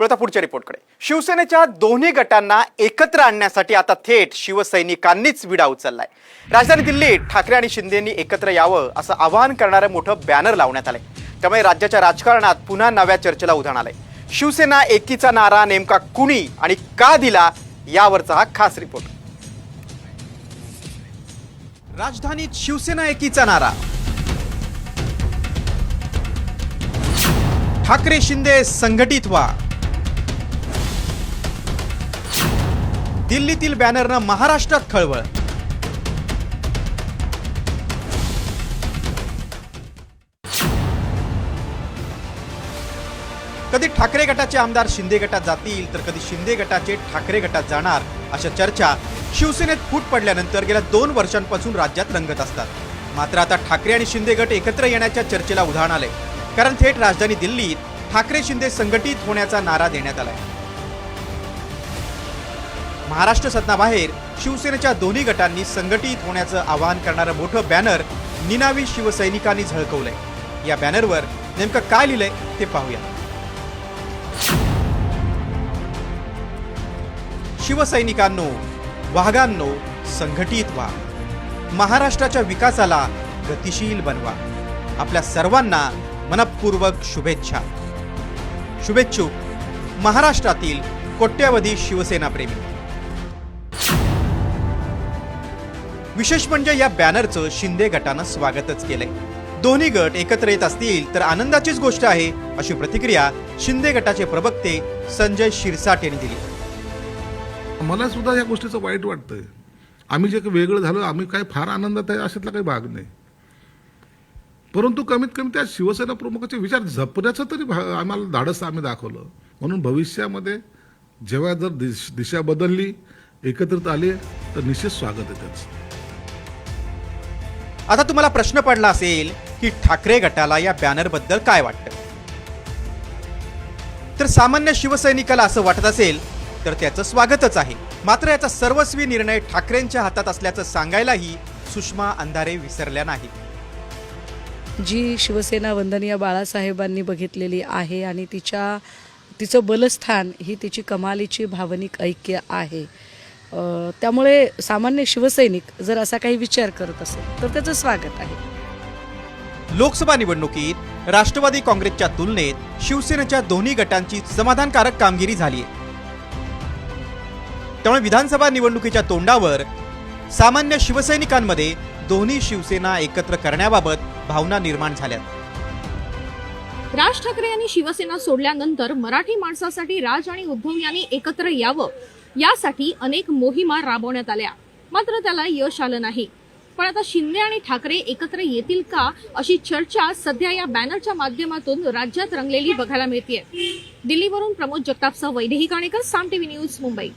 आता पुढच्या रिपोर्टकडे शिवसेनेच्या दोन्ही गटांना एकत्र आणण्यासाठी आता थेट शिवसैनिकांनीच विडा उचललाय. राजधानी दिल्लीत ठाकरे आणि शिंदेंनी एकत्र यावं असं आवाहन करणारं मोठं बॅनर लावण्यात आलंय. त्यामुळे राज्याच्या राजकारणात पुन्हा नव्या चर्चेला उधाण आलंय. शिवसेना एकीचा नारा नेमका कुणी आणि का दिला यावरचा हा खास रिपोर्ट राजधानीत शिवसेना एकीचा नारा. ठाकरे शिंदे संघटित व्हा. दिल्लीतील बॅनरनं महाराष्ट्रात खळबळ. कधी ठाकरे गटाचे आमदार शिंदे गटात जातील तर कधी शिंदे गटाचे ठाकरे गटात जाणार अशा चर्चा शिवसेनेत फूट पडल्यानंतर गेल्या दोन वर्षांपासून राज्यात रंगत असतात. मात्र आता ठाकरे आणि शिंदे गट एकत्र येण्याच्या चर्चेला उधाण आले कारण थेट राजधानी दिल्लीत ठाकरे शिंदे संघटित होण्याचा नारा देण्यात आलाय. महाराष्ट्र सदनाबाहेर शिवसेनेच्या दोन्ही गटांनी संघटित होण्याचं आवाहन करणारं मोठं बॅनर निनावी शिवसैनिकांनी झळकवलंय. या बॅनरवर नेमकं काय लिहिलंय ते पाहूया. शिवसैनिकांनो वाघांनो संघटित व्हा. महाराष्ट्राच्या विकासाला गतिशील बनवा. आपल्या सर्वांना मनपूर्वक शुभेच्छा. शुभेच्छुक महाराष्ट्रातील कोट्यवधी शिवसेना विशेष म्हणजे या बॅनरचं शिंदे गटानं स्वागतच केलंय. दोन्ही गट एकत्र येत असतील तर आनंदाचीच गोष्ट आहे अशी प्रतिक्रिया शिंदे गटाचे प्रवक्ते संजय शिरसाट यांनी दिली. मला सुद्धा या गोष्टीचं वाईट वाटतंय. आम्ही जे काही वेगळं झालो आम्ही काय फार आनंदात आहे अशातला काही भाग नाही. परंतु कमीत कमी त्या शिवसेना प्रमुखाचे विचार जपण्याचं तरी भा- आम्हाला धाडस आम्ही दाखवलं. म्हणून भविष्यामध्ये जेव्हा जर दिश दिशा बदलली एकत्रित आले तर निश्चित स्वागत आहे त्याचं. आता तुम्हाला प्रश्न पडला असेल की ठाकरे गटाला या बॅनरबद्दल काय वाटतं? तर सामान्य शिवसैनिकाला असं वाटत असेल तर त्याचं स्वागतच आहे. मात्र याचा सर्वस्वी निर्णय ठाकरेंच्या हातात असल्याचं सांगायलाही सुषमा अंधारे विसरल्या नाही जी शिवसेना वंदनीय बाळासाहेबांनी बघितलेली आहे आणि तिच्या तिचं बलस्थान ही तिची कमालीची भावनिक ऐक्य आहे. त्यामुळे सामान्य शिवसैनिक जर असा काही विचार करत असेल तर त्याचं स्वागत आहे. लोकसभा निवडणुकीत राष्ट्रवादी काँग्रेसच्या तुलनेत शिवसेनेच्या दोन्ही गटांची समाधानकारक कामगिरी झाली त्यामुळे विधानसभा निवडणुकीच्या तोंडावर सामान्य शिवसैनिकांमध्ये दोन्ही शिवसेना एकत्र करण्याबाबत भावना निर्माण झाल्यात. राज ठाकरे यांनी शिवसेना सोडल्यानंतर मराठी माणसासाठी राज आणि उद्धव यांनी एकत्र यावं यासाठी अनेक मोहिमा राबवण्यात आल्या. मात्र त्याला यश आलं नाही. पण आता शिंदे आणि ठाकरे एकत्र येतील का अशी चर्चा सध्या या बॅनरच्या माध्यमातून राज्यात रंगलेली बघायला मिळते दिल्लीवरून प्रमोद जगतापसह वैदेही काणेकर साम टीव्ही न्यूज मुंबई.